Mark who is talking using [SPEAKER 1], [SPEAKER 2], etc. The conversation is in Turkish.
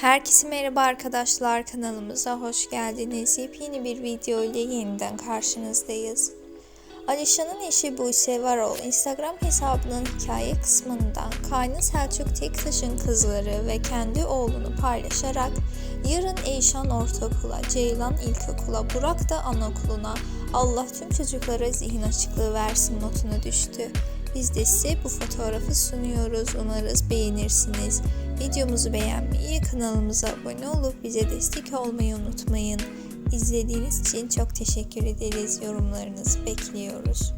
[SPEAKER 1] Herkese merhaba arkadaşlar kanalımıza hoş geldiniz. Yepyeni bir video ile yeniden karşınızdayız. Alişan'ın eşi Buse Varol Instagram hesabının hikaye kısmından Kaynı Selçuk Tektaş'ın kızları ve kendi oğlunu paylaşarak yarın Eyşan Ortaokula, Ceylan İlkokula, Burak da Anaokuluna Allah tüm çocuklara zihin açıklığı versin notunu düştü. Biz de size bu fotoğrafı sunuyoruz. Umarız beğenirsiniz. Videomuzu beğenmeyi, kanalımıza abone olup bize destek olmayı unutmayın. İzlediğiniz için çok teşekkür ederiz. Yorumlarınızı bekliyoruz.